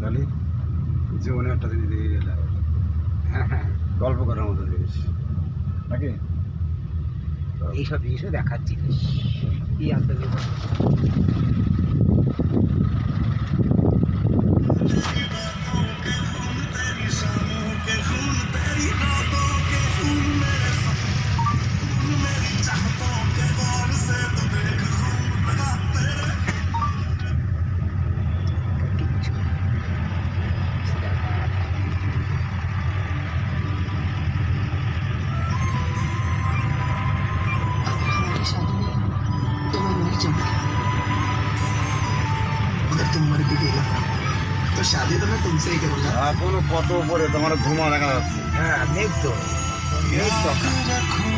তাহলে জীবনে একটা জিনিস দিয়ে গেলে গল্প করার মতো জিনিস। নাকি? এইসব জিনিসও দেখার জিনিস। কি আছে জীবন। चुप अगर तुम मर भी गए ना तो शादी तो मैं तुमसे ही करूंगा आप कौन कत पर तुम्हारा घुमा लगा हाँ नहीं तो नहीं तो